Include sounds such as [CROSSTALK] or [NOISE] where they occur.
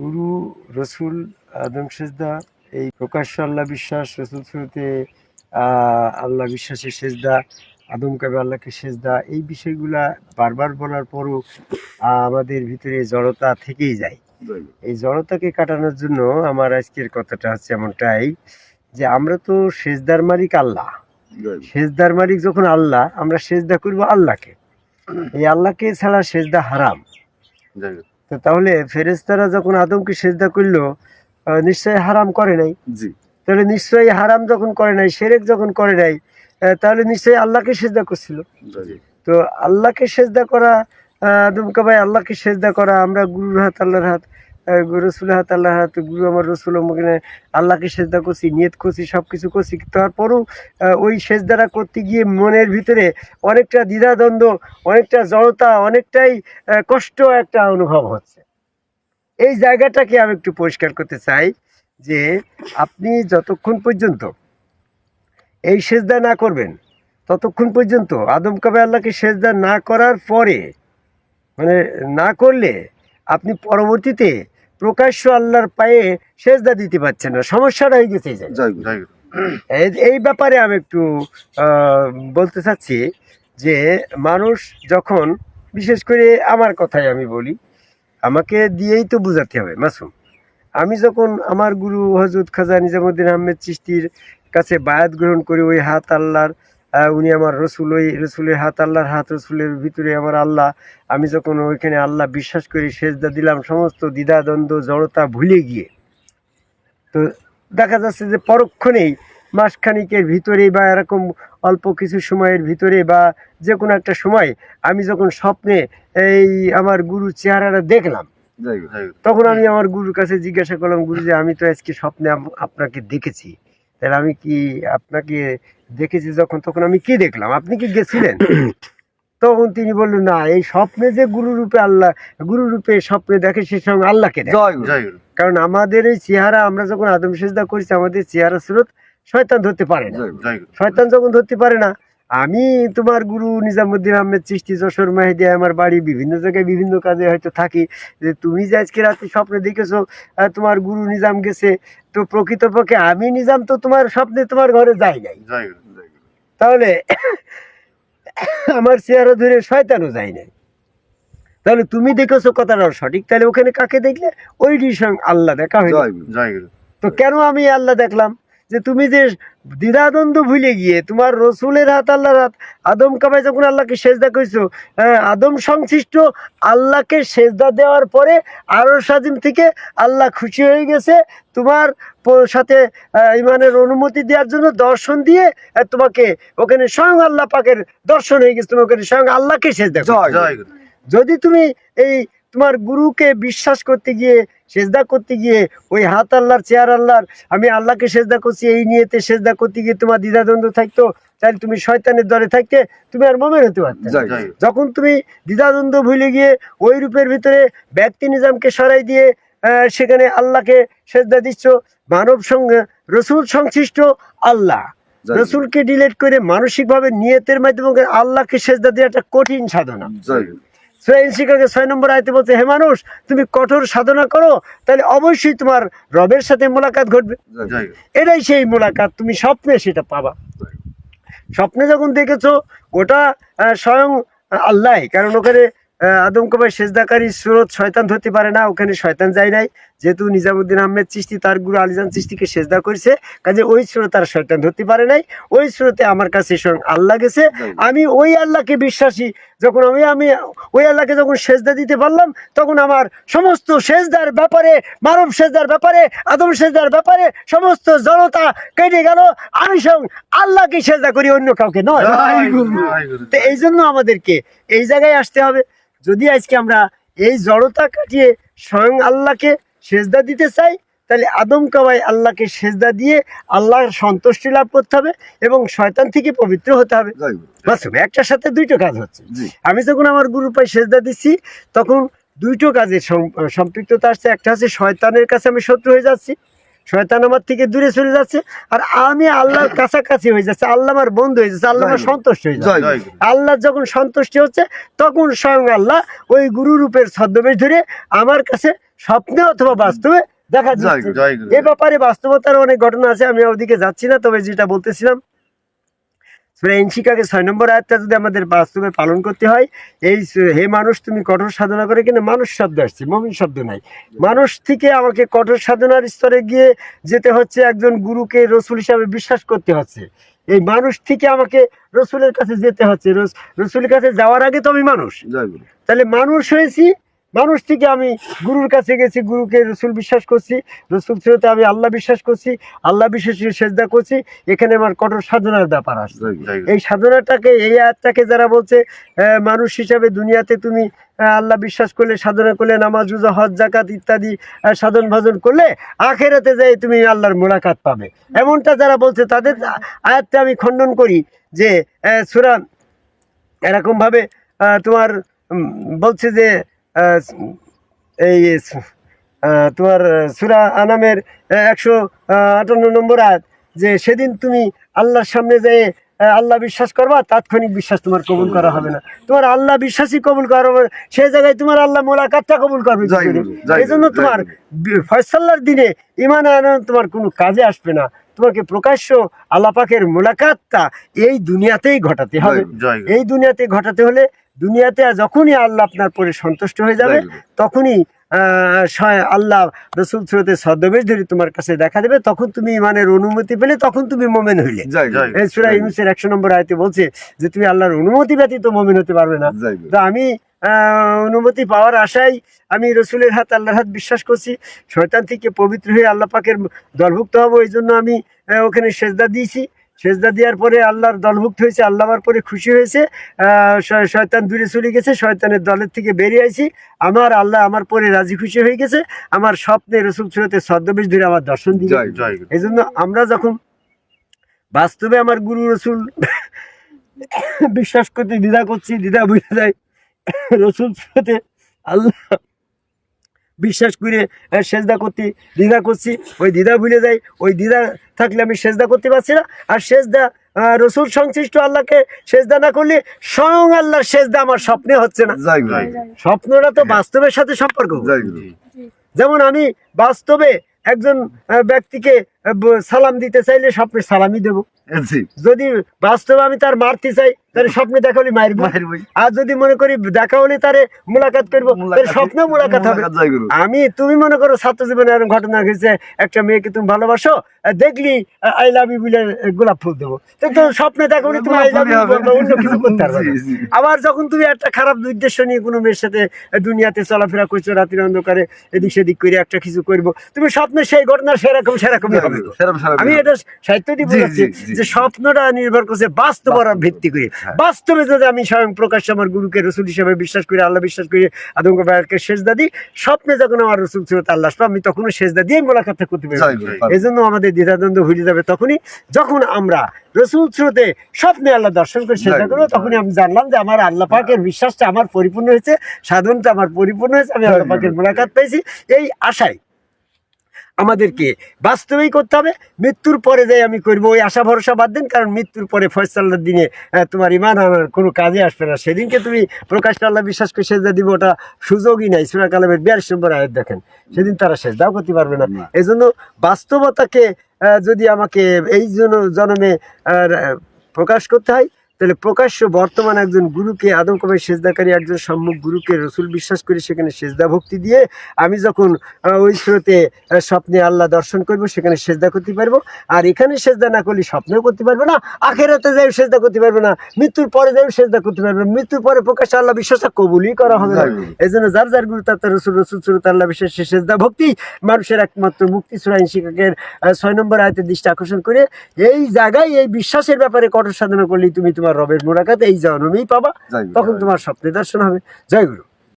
গুরু রসুল আদম সেজদা, এই প্রকাশ্য আল্লাহ বিশ্বাস, রসুল শুরুতে আল্লাহ বিশ্বাসের সেজদা, আদম কাবে আল্লাহকে সেজদা, এই বিষয়গুলা বারবার বলার পরও আমাদের ভিতরে জড়তা থেকেই যায়। এই জড়তাকে কাটানোর জন্য আমার আজকের কথাটা হচ্ছে এমনটাই যে আমরা তো সেজদার মালিক আল্লাহ। সেজদার মালিক যখন আল্লাহ, আমরা সেজদা করব আল্লাহকে। এই আল্লাহকে ছাড়া সেজদা হারাম। তো তাহলে ফেরেশতারা যখন আদমকে সেজদা করল নিশ্চয়ই হারাম করে নাই। জি। তাহলে নিশ্চয়ই হারাম যখন করে নাই সেরেক যখন করে নাই তাহলে নিশ্চয়ই আল্লাহকে সেজদা করছিল। তো আল্লাহকে সেজদা করা আদমকে ভাই আল্লাহকে সেজদা করা আমরা গুরুর হাত আল্লাহর হাত রসুলের হাত আল্লাহর হাত গুরু আমার রসুল আমাকে আল্লাহকে সেজদা করছি, নিয়ত করছি সব কিছু করছি তারপরও ওই সেজদারা করতে গিয়ে মনের ভিতরে অনেকটা দ্বিধাদ্বন্দ্ব, অনেকটা জড়তা, অনেকটাই কষ্ট একটা অনুভব হচ্ছে। এই জায়গাটাকে আমি একটু পরিষ্কার করতে চাই যে, আপনি যতক্ষণ পর্যন্ত এই সেজদা না করবেন, ততক্ষণ পর্যন্ত আদম কাবে আল্লাহকে সেজদা না করার পরে মানে না করলে আপনি পরবর্তীতে প্রকাশ্য আল্লাহর পায়ে সেজদা দিতে পারছেন না। সমস্যাটা হয়ে গেছে এই ব্যাপারে আমি একটু বলতে চাচ্ছি যে মানুষ যখন বিশেষ করে আমার কথাই আমি বলি আমাকে দিয়েই তো বোঝাতে হবে মাসুম। আমি যখন আমার গুরু হজরত খাজা নিজামুদ্দিন আহমেদ চিস্তির কাছে বায়াত গ্রহণ করি ওই হাত আল্লাহর উনি আমার রসুল ওই রসুলের হাত আল্লাহর হাত রসুলের ভিতরে আমার আল্লাহ। আমি যখন ওইখানে আল্লাহ বিশ্বাস করি সেজদা দিলাম সমস্ত দ্বিধাদ্বন্দ্ব জড়তা ভুলে গিয়ে। তো দেখা যাচ্ছে যে পরক্ষণেই মাসখানিকের ভিতরে বা এরকম অল্প কিছু সময়ের ভিতরে বা যে কোনো একটা সময় আমি যখন স্বপ্নে এই আমার গুরুর চেহারাটা দেখলাম গুরু তখন আমি আমার গুরুর কাছে জিজ্ঞাসা করলাম গুরু যে আমি তো আজকে স্বপ্নে আপনাকে দেখেছি। তাহলে আমি কি আপনাকে দেখেছি যখন? তখন আমি কি দেখলাম? আপনি কি গেছিলেন? [COUGHS] তখন তিনি বললেন না এই স্বপ্নে যে গুরু রূপে আল্লাহ গুরুরূপে স্বপ্নে দেখে সে সঙ্গে আল্লাহকে কারণ আমাদের এই চেহারা আমরা যখন আদম সেজদা করছি আমাদের চেহারা স্রোত শয়তান ধরতে পারে না। শয়তান যখন ধরতে পারে না আমি তোমার গুরু নিজামুদ্দিন আহমেদ চিস্তি যশোর মাহিদি আমার বাড়ি বিভিন্ন জায়গায় বিভিন্ন কাজে হয়তো থাকি। যে তুমি যে আজকে রাতে স্বপ্নে দেখেছ তোমার গুরু নিজাম গেছে তো প্রকৃতপক্ষে আমি নিজাম তো তোমার স্বপ্নে তোমার ঘরে যাই নাই। তাহলে [COUGHS] আমার চেহারা ধরে শয়তানও যায় নাই। তাহলে তুমি দেখেছ কথাটা সঠিক তাহলে ওখানে কাকে দেখলে? ওইটির সঙ্গে আল্লাহ দেখা হয়ে তো কেন আমি আল্লাহ দেখলাম? যে তুমি যে দ্বিধাদ্বন্দ্ব ভুলে গিয়ে তোমার রসুলের হাত আল্লাহর হাত আদম কাবাই যখন আল্লাহকে সেজদা করেছ হ্যাঁ, আদম সংশ্লিষ্ট আল্লাহকে সেজদা দেওয়ার পরে আরও সাজিম থেকে আল্লাহ খুশি হয়ে গেছে। তোমার সাথে ইমানের অনুমতি দেওয়ার জন্য দর্শন দিয়ে তোমাকে ওখানে স্বয়ং আল্লাহ পাকের দর্শন হয়ে গেছে তুমি ওখানে স্বয়ং আল্লাহকে সেজদা যদি তুমি এই তোমার গুরুকে বিশ্বাস করতে গিয়ে সেজদা করতে গিয়ে ওই হাত আল্লাহর চেয়ার আল্লাহর আমি আল্লাহকে সেজদা করছি এই নিয়েতে সেজদা করতে গিয়ে তোমার দ্বিধাদ্বন্দ্ব থাকতো তাহলে তুমি শয়তানের দরে থাকতে তুমি আর মোমেন হতে পারতে যখন তুমি দ্বিধাদ্বন্দ্ব ভুলে গিয়ে ওই রূপের ভিতরে ব্যক্তি নিজামকে সরাই দিয়ে আহ, সেখানে আল্লাহকে সেজদা দিচ্ছ মানব সঙ্গে রসুল সংশ্লিষ্ট আল্লাহ। রসুলকে ডিলেট করে মানসিকভাবে নিয়তের মাধ্যমে আল্লাহকে সেজদা দেওয়া একটা কঠিন সাধনা। জয় শিখরকে ছয় নম্বর আয়তে বলছে হে মানুষ তুমি কঠোর সাধনা করো তাহলে অবশ্যই তোমার রবের সাথে মোলাকাত ঘটবে। এটাই সেই মোলাকাত তুমি স্বপ্নে সেটা পাবা। স্বপ্নে যখন দেখেছ ওটা স্বয়ং আল্লাহ কারণ ওখানে আদমকুমার আদম কবাই সেজদাকারী সুরত শয়তান ধরতে পারে না ওখানে শয়তান যায় নাই। যেহেতু নিজামুদ্দিন আহমেদ চিস্তি তার গুরু আলিজান চিস্তিকে সেজদা করেছে কাজে ওই স্রোত তার শয়তান ধরতে পারে নাই। ওই স্রোতে আমার কাছে স্বয়ং আল্লাহ গেছে। আমি ওই আল্লাহকে বিশ্বাসী যখন আমি আমি ওই আল্লাহকে যখন সেজদা দিতে পারলাম তখন আমার সমস্ত সেজদার ব্যাপারে মানব সেজদার ব্যাপারে আদম সেজদার ব্যাপারে সমস্ত জড়তা কেটে গেল। আমি সব আল্লাহকে সেজদা করি অন্য কাউকে নয়। তো এই জন্য আমাদেরকে এই জায়গায় আসতে হবে। যদি আজকে আমরা এই জড়তা কাটিয়ে স্বয়ং আল্লাহকে সেজদা দিতে চাই তাহলে আদম কাবাই আল্লাহকে সেজদা দিয়ে আল্লাহর সন্তুষ্টি লাভ করতে হবে এবং শয়তান থেকে পবিত্র হতে হবে। বাস্তবে একটার সাথে দুইটো কাজ হচ্ছে। আমি যখন আমার গুরু পাই সেজদা দিচ্ছি তখন দুইটো কাজে সম- সম্পৃক্ততা আসছে। একটা হচ্ছে শয়তানের কাছে আমি শত্রু হয়ে যাচ্ছি শয়তান আমার থেকে দূরে চলে যাচ্ছে আর আমি আল্লাহর কাছাকাছি হয়ে যাচ্ছে আল্লাহ আমার বন্ধু হয়ে যাচ্ছে আল্লাহ আমার সন্তুষ্ট হয়ে যাচ্ছে। আল্লাহ যখন সন্তুষ্টি হচ্ছে তখন স্বয়ং আল্লাহ ওই গুরু রূপের ছদ্মবেশ ধরে আমার কাছে স্বপ্নে অথবা বাস্তবে দেখা যাচ্ছে। এ ব্যাপারে বাস্তবতার অনেক ঘটনা আছে আমি ওদিকে যাচ্ছি না তবে যেটা বলতেছিলাম সূরা ইনশিকাকে ছয় নম্বর আয়াতটা যদি আমাদের বাস্তবে পালন করতে হয় এই হে মানুষ তুমি কঠোর সাধনা করে কিনা? মানুষ শব্দ আসছে মমিন শব্দ নাই। মানুষ থেকে আমাকে কঠোর সাধনার স্তরে গিয়ে যেতে হচ্ছে একজন গুরুকে রসুল হিসাবে বিশ্বাস করতে হচ্ছে। এই মানুষ থেকে আমাকে রসুলের কাছে যেতে হচ্ছে। রস- রসুলের কাছে যাওয়ার আগে তো আমি মানুষ। তাহলে মানুষ হয়েছি মানুষ থেকে আমি গুরুর কাছে গেছি গুরুকে রসুল বিশ্বাস করছি রসুল শ্রোতে আমি আল্লাহ বিশ্বাস করছি আল্লাহ বিশ্বাসী সেজদা করছি এখানে আমার কঠোর সাধনার ব্যাপার আসছে এই সাধনাটাকে এই আয়াতটাকে যারা বলছে মানুষ হিসাবে দুনিয়াতে তুমি আল্লাহ বিশ্বাস করলে সাধনা করলে নামাজ রোজা হজ জাকাত ইত্যাদি সাধন ভজন করলে আখেরাতে যাই তুমি আল্লাহর মোলাকাত পাবে। এমনটা যারা বলছে তাদের আয়াতটা আমি খণ্ডন করি যে সুরা এরকম ভাবে তোমার বলছে যে এই তোমার সুরা আনামের একশো আটান্ন নম্বর আয়াত যে সেদিন তুমি আল্লাহর সামনে যেয়ে আল্লাহ বিশ্বাস করবা তাৎক্ষণিক বিশ্বাস তোমার কবুল করা হবে না। তোমার আল্লাহ বিশ্বাসই কবুল করা হবে। সেই জায়গায় তোমার আল্লাহ মোলাকাতটা কবুল করবে এই জন্য তোমার ফয়সাল্লার দিনে ইমান আনন্দ তোমার কোনো কাজে আসবে না। তোমাকে প্রকাশ্য আল্লাপাকের মোলাকাতটা এই দুনিয়াতেই ঘটাতে হবে। এই দুনিয়াতে ঘটাতে হলে দুনিয়াতে যখনই আল্লাহ আপনার পরে সন্তুষ্ট হয়ে যাবে তখনই আল্লাহ রসুল স্রোতে ছদ্মবেশ ধরে তোমার কাছে দেখা দেবে তখন তুমি ইমানের অনুমতি পেলে তখন তুমি মোমেন হইলে। সুরা ইউনুসের একশো নম্বর আয়তে বলছে যে তুমি আল্লাহর অনুমতি ব্যতীত মোমেন হতে পারবে না। তো আমি অনুমতি পাওয়ার আশায় আমি রসুলের হাত আল্লাহর হাত বিশ্বাস করছি। শয়তান থেকে পবিত্র হয়ে আল্লাহ পাকের দলভুক্ত হব এই জন্য আমি ওখানে সেজদা দিয়েছি। সেজদা দেওয়ার পরে আল্লাহর দলভুক্ত হয়েছে আল্লাহ আমার পরে খুশি হয়েছে শয়তান দূরে চলে গেছে শয়তানের দলের থেকে বেরিয়ে আইছি। আমার আল্লাহ আমার পরে রাজি খুশি হয়ে গেছে আমার স্বপ্নে রসুল সুরতে ছদ্মবেশ ধরে আমার দর্শন দিয়ে এই জন্য আমরা যখন বাস্তবে আমার গুরু রসুল [COUGHS] বিশ্বাস করতে দ্বিধা করছি দ্বিধা বুঝে যায় রসুল সাথে আল্লাহ বিশ্বাস করে সেজদা করতে দ্বিধা করছি। ওই দ্বিধা ভুলে যাই ওই দ্বিধা থাকলে আমি সেজদা করতে পারছি না। আর সেজদা রসুল সংশ্লিষ্ট আল্লাহকে সেজদা না করলে স্বয়ং আল্লাহর সেজদা আমার স্বপ্নে হচ্ছে না। স্বপ্নটা তো বাস্তবের সাথে সম্পর্ক। যেমন আমি বাস্তবে একজন ব্যক্তিকে সালাম দিতে চাইলে স্বপ্নে সালামই দেবো। যদি বাস্তবে আমি তার মারতে চাই তাহলে স্বপ্নে দেখা হলে মায়ের বই আর যদি মনে করি দেখা হলে তারে মোলাকাত করব তাহলে স্বপ্নে মোলাকাত হবে। আমি তুমি মনে করো ছাত্র জীবনে এরকম ঘটনা ঘটেছে একটা মেয়েকে তুমি ভালোবাসো দেখলি আই লাভ ইউ বলে গোলাপ ফুল দেবো। তো স্বপ্নে দেখা হলে তুমি আই লাভ ইউ অন্য কিছু করতে পারবে না। জি, জি। আবার যখন তুমি একটা খারাপ উদ্দেশ্য নিয়ে কোনো মেয়ের সাথে দুনিয়াতে চলাফেরা করছ রাতের অন্ধকারে এদিক সেদিক করে একটা কিছু করব তুমি স্বপ্নে সেই ঘটনা সেরকম সেরকমই হবে। সেরম সেরম আমি এটা সাহিত্য দিয়ে জি। যে স্বপ্নটা নির্ভর করছে বাস্তবতার ভিত্তি করে। বাস্তবে যদি আমি স্বয়ং প্রকাশ্য আমার গুরুকে রসুল হিসাবে বিশ্বাস করি আল্লাহ বিশ্বাস করি আদম ভাইকে সেজদা দিই স্বপ্নে যখন আমার রসুল ছিল আল্লাহ আসবে, আমি তখনও সেজদা দিয়ে মোলাকাতটা করতে পারি এই জন্য আমাদের দ্বিধাদ্বন্দ্ব হয়ে যাবে তখনই যখন আমরা রসুল স্রোতে স্বপ্নে আল্লাহ দর্শন করে সেজদা করব তখনই আমি জানলাম যে আমার আল্লাহ পাকের বিশ্বাসটা আমার পরিপূর্ণ হয়েছে সাধনটা আমার পরিপূর্ণ হয়েছে আমি আল্লাহ পাকের মোলাকাত পেয়েছি। এই আশায় আমাদেরকে বাস্তবেই করতে হবে। মৃত্যুর পরে যাই আমি করব ওই আশা ভরসা বাদ দিন কারণ মৃত্যুর পরে ফয়সাল্লার দিনে তোমার ইমান আনার কোনো কাজে আসবে না। সেদিনকে তুমি প্রকাশ আল্লাহ বিশ্বাস করে সেজদা দিব ওটা সুযোগই নাই। সুরা কালামের বিয়াল্লিশ নম্বর আয়াত দেখেন সেদিন তারা সেজদাও করতে পারবে না। এই জন্য বাস্তবতাকে যদি আমাকে এই জন্য জন্মে প্রকাশ করতে হয় তাহলে প্রকাশ্য বর্তমান একজন গুরুকে আদম কবে সেজদাকারী একজন সম্মুখ গুরুকে রসুল বিশ্বাস করে সেখানে সেজদা ভক্তি দিয়ে আমি যখন ওই স্রোতে স্বপ্নে আল্লাহ দর্শন করব সেখানে সেজদা করতে পারব। আর এখানে সেজদা না করলে স্বপ্নেও করতে পারব না আখেরাতে যাই সেজদা করতে পারব না মৃত্যুর পরে যাই সেজদা করতে পারব না মৃত্যুর পরে প্রকাশ্যে আল্লাহ বিশ্বাসটা কবুলই করা হবে না। এই জন্য যার যার গুরু তার তার রসুল রসুল সুরত আল্লাহ বিশ্বাস সে সেজদা ভক্তি মানুষের একমাত্র মুক্তি সুরাইন শিক্ষকের ছয় নম্বর আয়তের দৃষ্টি আকর্ষণ করে এই জায়গায় এই বিশ্বাসের ব্যাপারে কঠোর সাধনা করলেই তুমি তোমার রবের মোরাকাত এই জন্মেই পাবা। তখন তোমার স্বপ্নে দর্শন হবে। জয় গুরু।